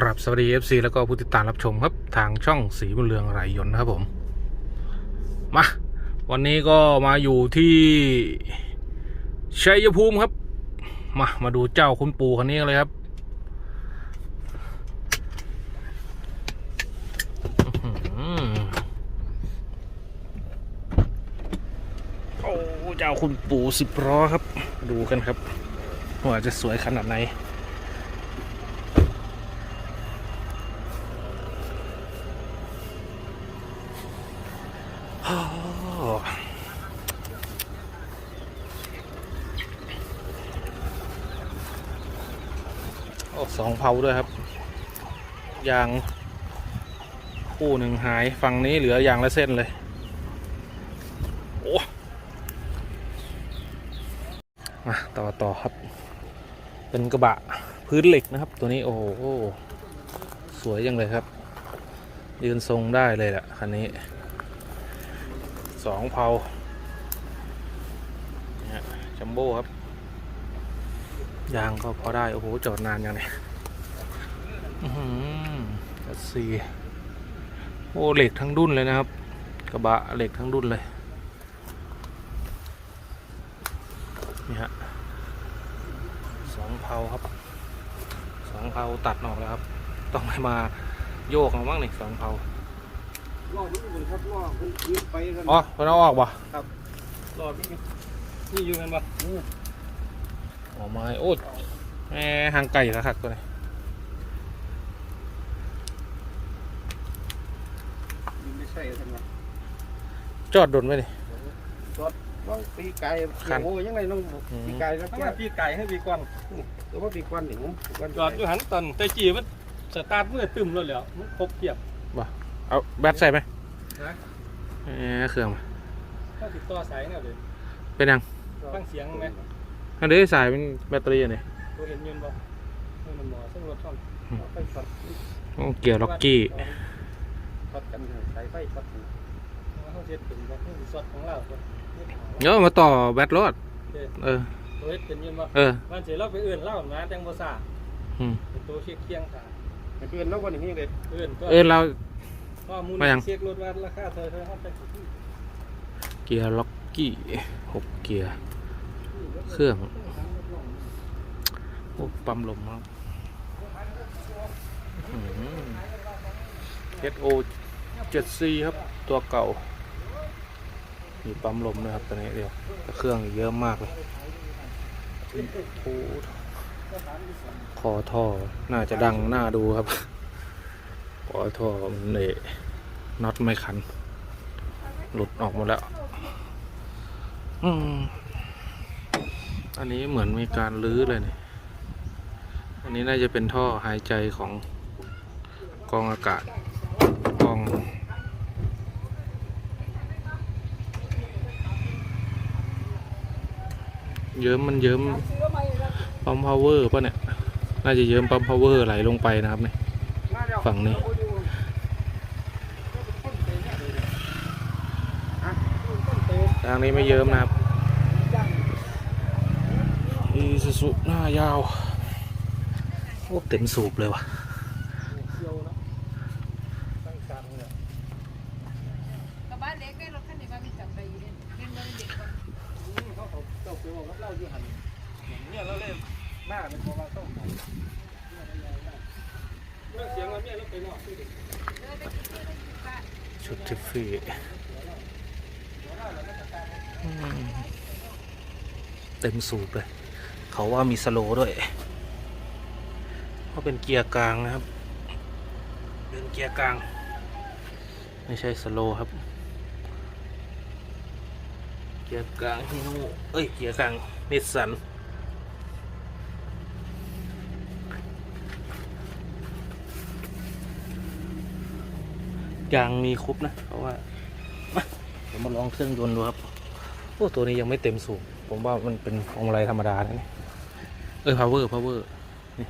ครับสวัสดี FC แล้วก็ผู้ติดตามรับชมครับทางช่องสีบุญเรืองไหรยนต์นะครับผม มา วันนี้ก็มาอยู่ที่ชัยภูมิครับ มามาดูเจ้าคุณปู่คันนี้กันเลยครับโอ้เจ้าคุณปู่สิบล้อครับ ดูกันครับ ว่าจะสวยขนาดไหน โอ้ โอ้สองเผาด้วยครับ ยางคู่หนึ่งหายฝั่งนี้เหลือยางละเส้นเลย โอ้มาต่อต่อครับ เป็นกระบะพื้นเหล็กนะครับ ตัวนี้โอ้โหสวยจังเลยครับ ยืนทรงได้เลยแหละคันนี้สองเผาจัมโบ้ครับยางก็พอได้ โอ้โห จอดนานยังเนี่ย จัดซีโอ้เหล็กทั้งดุนเลยนะครับ กระบะเหล็กทั้งดุนเลย นี่ฮะสองเผาครับสองเผาตัดออกแล้วครับ ต้องให้มาโยกเอาบ้างนี่สองเผารอบนี้เหมือนครับรอบมันยืดไปกันอ๋อเพิ่นเอาออกป่ะรอบนี้นี่อยู่กันปะออกไม้โอ้แหมห่างไก่ละคักตัวนี้ ไม่ ใช่ท่านวะจอดโดนไว้นี่น้องปีไก่คัน โอ้ยังไงน้องอืมปีไก่แล้วถ้าแกมาปีไก่ให้ปีก่อนแต่ว่าปีกวันถึงวันจอดอยู่หันตอนแต่จีมันสตาร์ทเมื่อตึมแล้วแหล้วมันครบเทียบ เอาแบตใส่ไหมนะแหมเครื่องมาถ้าติดต่อสายเนี่ยเลยเป็นยังฟังเสียงไหมอันนี้สายเป็นแบตเตอรี่อันนี่ตัวเห็นยืนบ่นี่มันหมอซึ่งรถช่องเอาไฟช็อตโอ้เกียร์ล็อกกี้ช็อตกันสายไฟช็อตกันเอาเขาเช็ดถึงบ่นี่สดของเราตัวเดี๋ยวมาต่อแบตรถเออตัวเฮ็ดเป็นยืนบ่เออมันเสียเราไปเอื่นเล่ามาแตงบ่ซ่าอืมเป็นตัวเช็คเคียงขาเพื่อนแล้ววันนี้เลยเอื่นก็เออเราข้อมูลมายังเช็ครถว่าราคาเท่าไหร่เฮาไปที่เกียร์ล็อกกี้หกเกียร์เครื่องโอ้ปั๊มลมครับเอสโอ เจ็ดซีครับตัวเก่า มีปั๊มลมนะครับตัวนี้เดียวแต่เครื่องเยอะมากเลยโอ้คอท่อน่าจะดังน่าดูครับคอท่อมันเละน็อตไม่ขัน หลุดออกหมดแล้ว อืมอันนี้เหมือนมีการรื้อเลยเนี่ยอันนี้น่าจะเป็นท่อหายใจของกองอากาศกอง เยิ้มมันเยิ้มปั๊มพาวเวอร์ป่ะเนี่ย น่าจะเยิ้มปั๊มพาวเวอร์ไหลลงไปนะครับเนี่ยฝั่งนี้ทางนี้ไม่เยิ้มนะครับอีซูซุหน้ายาวโอ้เต็มสูบเลยว่ะ เนี่ยเล็กได้ราเรื่มเขาเขาเจ้าไปบอกกับเราอยู่หันเนี่ยเราเล่นหน้าเป็นของเราต้องหันเรื่องเสียงเราเนี่ยเราไปนอกที่ดิชุดทิฟฟี่เต็มสูบเลย เขาว่ามีสโลด้วยเพราะเป็นเกียร์กลางนะครับ เป็นเกียร์กลาง ไม่ใช่สโลครับ เกียร์กลางฮิโน่เอ้ย เกียร์กลางนิสสันยางมีครบนะ เพราะว่ามาเดี๋ยวมาลองเครื่องยนต์ดูครับโอ้ตัวนี้ยังไม่เต็มสูบผมว่ามันเป็นองไรธรรมดานะนี่เออ power power นี่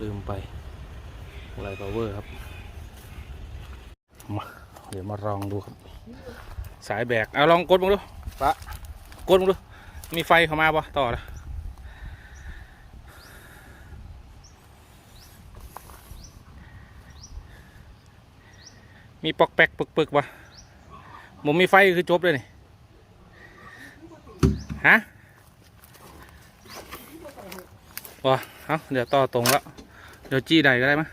ลืมไปอะไร power ครับมาเดี๋ยวมาลองดูครับ สายแบก เอาลองกดมึงดู ปะกดมึงดูมีไฟเข้ามาปะต่อเลยมีปอกแป๊กปึกปึกๆวะผมมีไฟคือจบเลยนี่ฮะว้าเอาเดี๋ยวต่อตรงแล้วเดี๋ยวจี้ใดก็ได้มั้ย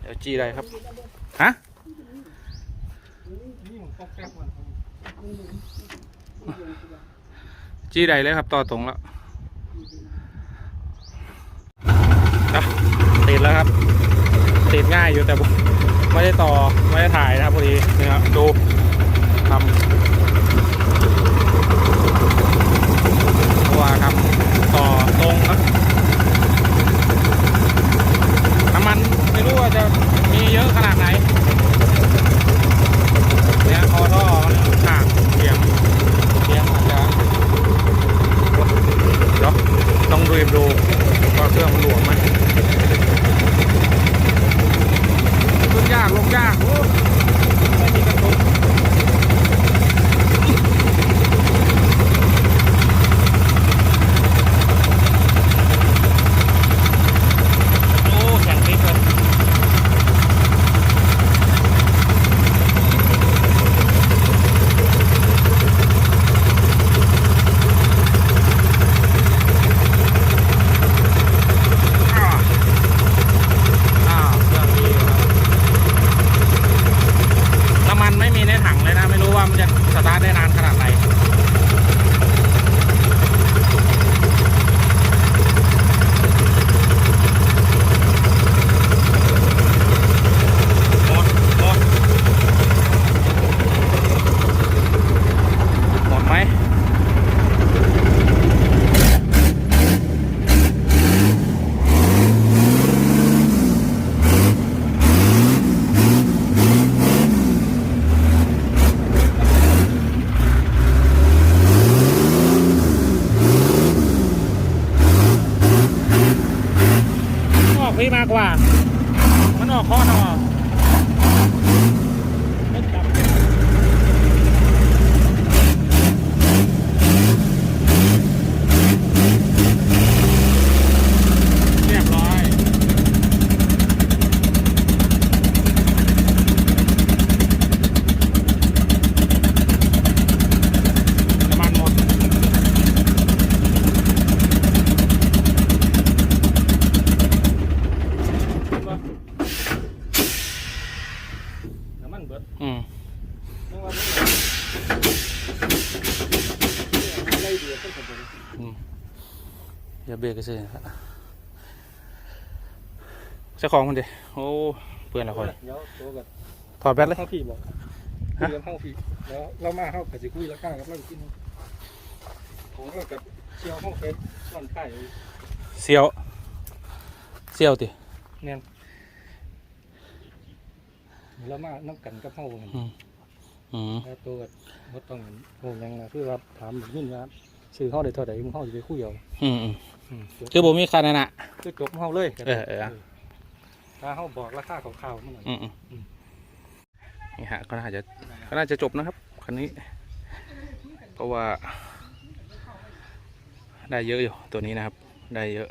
เดี๋ยวจี้ใดครับฮะ จี้ใดเลยครับ ต่อตรงแล้วติดแล้วครับ ติดง่ายอยู่แต่ไม่ได้ต่อ ไม่ได้ถ่ายนะครับพอดีนี่ครับดูทำเพราะว่าทำต่อตรงครับน้ำมันไม่รู้ว่าจะมีเยอะขนาดไหน เนี่ยคอท่อมันห่างเสียงเสียงอาจจะเดี๋ยว ต้องดูดูว่าเครื่องมันหลวมไหมขึ้นยากลงยากโอ้ไม่มีกระตุกโอ้แข็งนิดเลย อ้าวอ้าวเครื่องดีครับน้ำมันไม่มีในถังเลยนะ ไม่รู้ว่ามันจะสตาร์ทได้นานขนาดไหนหมดหมดหมดไหม ออกพี่มากกว่า มันออกข้อทอเรียบร้อย น้ำมันหมด น้ำมันเบิด อืม ไม่ว่าไม่ไรเดือดก็สมบูรณ์ อืมอย่า เบรกกันสิครับเจ้าของมันดิโอ้เพื่อนละคนเดี๋ยวตัวกับถอดแบตเลยเข้าพี่บอกคุยกับเข้าพี่แล้วเรามาเข้ากับสิคุยแล้วกล้ากับเรากินผมก็กับเชียวเข้าเฟซส่วนไข่เซียวเซียวติเนี่ยเรามาน้ำกันกับเข้าอืมอืมแล้วตัวกับมดต้องโอ้ยังนะคือว่าถามแบบนี้นะซื้อเข้าได้เท่าไหร่มึงเข้าจะไปคุยเอาอืมอืมอืม คือผมมีค่านั่นน่ะคือจบเข้าเลยเออเออ ถ้าเข้าบอกราคาข่าวๆมันหน่อยอืมอืมอืม นี่ฮะก็น่าจะก็น่าจะจบนะครับคันนี้ เพราะว่า ได้เยอะอยู่ตัวนี้นะครับ ได้เยอะ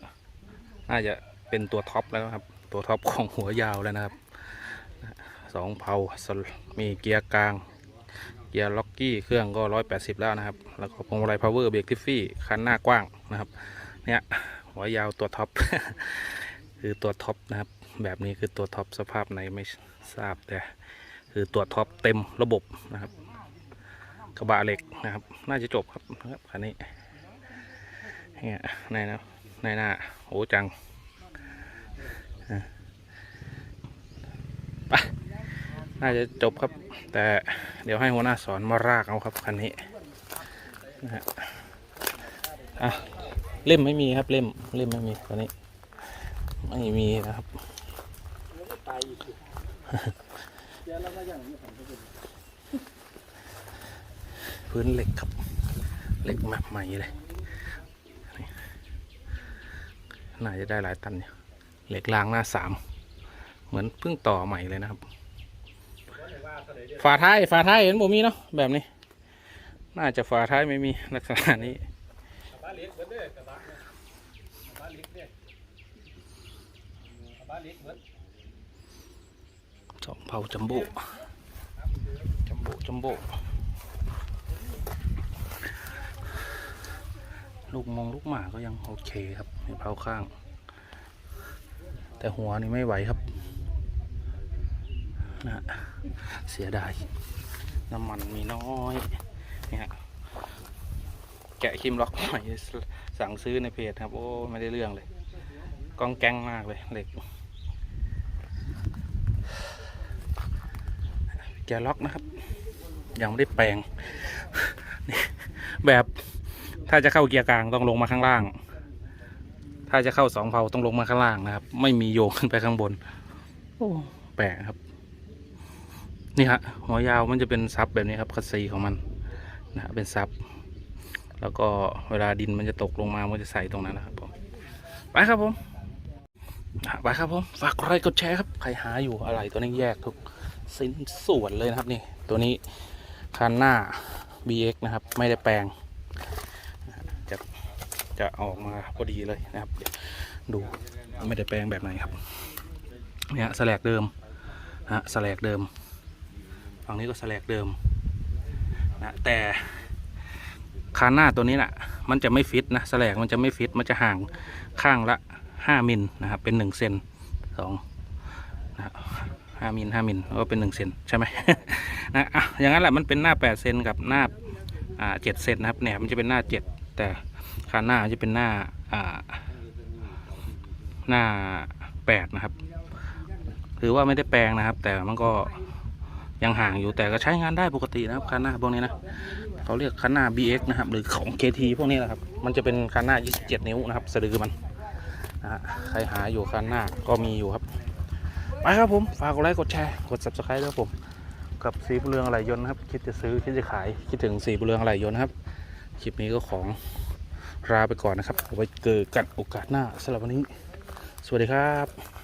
น่าจะเป็นตัวท็อปแล้วครับ ตัวท็อปของหัวยาวแล้วนะครับสองเพาสลมีเกียร์กลาง เกียร์ล็อกกี้เครื่องก็ร้อยแปดสิบแล้วนะครับ แล้วก็พวงมาลัยพาวเวอร์เบรกทิฟฟี่คันหน้ากว้างนะครับ เนี่ยหัวยาวตัวท็อปคือตัวท็อปนะครับ แบบนี้คือตัวท็อปสภาพไหนไม่ทราบแต่คือตัวท็อปเต็มระบบนะครับ กระบะเหล็กนะครับ น่าจะจบครับครับคันนี้เนี่ยในนะในหน้าโอ้จังไปน่าจะจบครับ แต่เดี๋ยวให้หัวหน้าสอนมารากเอาครับคันนี้นะฮะอะ เล่มไม่มีครับเล่มเล่มไม่มีตอนนี้ ไม่มีนะครับตายอีกเดี๋ยวเรามาอย่างนี้ผมจะเป็นพื้นเหล็กครับเหล็กแบบใหม่เลยนี่น่าจะได้หลายตันอยู่เหล็กรางหน้าสามเหมือนเพิ่งต่อใหม่เลยนะครับ ฝาท้ายฝาท้ายเห็นบ่มีเนาะแบบนี้ น่าจะฝาท้ายไม่มีลักษณะนี้บ้าน เล็กเบิดเด้อกระบะเนี่ยบ้านเล็กเนี่ยบ้านเล็กเบิดสองเผาจัมโบ้จัมโบ้จัมโบ้ลูกมองลูกหมาก็ยังโอเคครับในเผาข้าง แต่หัวนี่ไม่ไหวครับนะเสียดาย น้ำมันมีน้อย แกะคิมล็อกใหม่สั่งซื้อในเพจครับ โอ้ไม่ได้เรื่องเลยก้องแกงมากเลยเหล็ก แกะล็อกนะครับ ยังไม่ได้แปลงแบบถ้าจะเข้าเกียร์กลางต้องลงมาข้างล่าง ถ้าจะเข้าสองเผาต้องลงมาข้างล่างนะครับ ไม่มีโยกขึ้นไปข้างบน โอ้แปลกครับ นี่ฮะหัวยาวมันจะเป็นซับแบบนี้ครับคัสซีของมันนะฮะเป็นซับ แล้วก็เวลาดินมันจะตกลงมามันจะใส่ตรงนั้นนะครับผมไปครับผมไปครับผมฝากไลค์กดแชร์ครับใครหาอยู่อะไรตัวนี้แยกทุกสิ้นส่วนเลยนะครับนี่ตัวนี้คันหน้า BX นะครับ ไม่ได้แปลง จะจะออกมาพอดีเลยนะครับดูไม่ได้แปลงแบบไหนครับเนี่ยสแลกเดิมนะฮะสแลกเดิมฝั่งนี้ก็สแลกเดิมนะแต่ คานหน้าตัวนี้น่ะมันจะไม่ฟิตนะสแลกมันจะไม่ฟิตมันจะห่างข้างละห้ามิลนะครับเป็นหนึ่งเซนสองนะห้ามิลห้ามิลก็เป็นหนึ่งเซนใช่ไหมนะอะอย่างนั้นแหละมันเป็นหน้าแปดเซนกับหน้าอ่าเจ็ดเซนนะครับเนี่ยมันจะเป็นหน้าเจ็ดแต่คานหน้าจะเป็นหน้าอ่าหน้าแปดนะครับถือว่าไม่ได้แปลงนะครับ แต่มันก็ยังห่างอยู่แต่ก็ใช้งานได้ปกตินะครับคันหน้าพวกนี้นะ เขาเรียกคันหน้า BX นะครับ หรือของ KT พวกนี้นะครับ มันจะเป็นคันหน้า 27 นิ้วนะครับสะดือมันนะฮะใครหาอยู่คันหน้าก็มีอยู่ครับไปครับผม ฝากกดไลค์กดแชร์กด subscribe ด้วยครับผม กับสีบุเรืองอะไหล่ยนต์นะครับ คิดจะซื้อคิดจะขายคิดถึงสีบุเรืองอะไหล่ยนต์นะครับคลิปนี้ก็ของลาไปก่อนนะครับไว้เจอกันโอกาสหน้าสำหรับวันนี้ สวัสดีครับ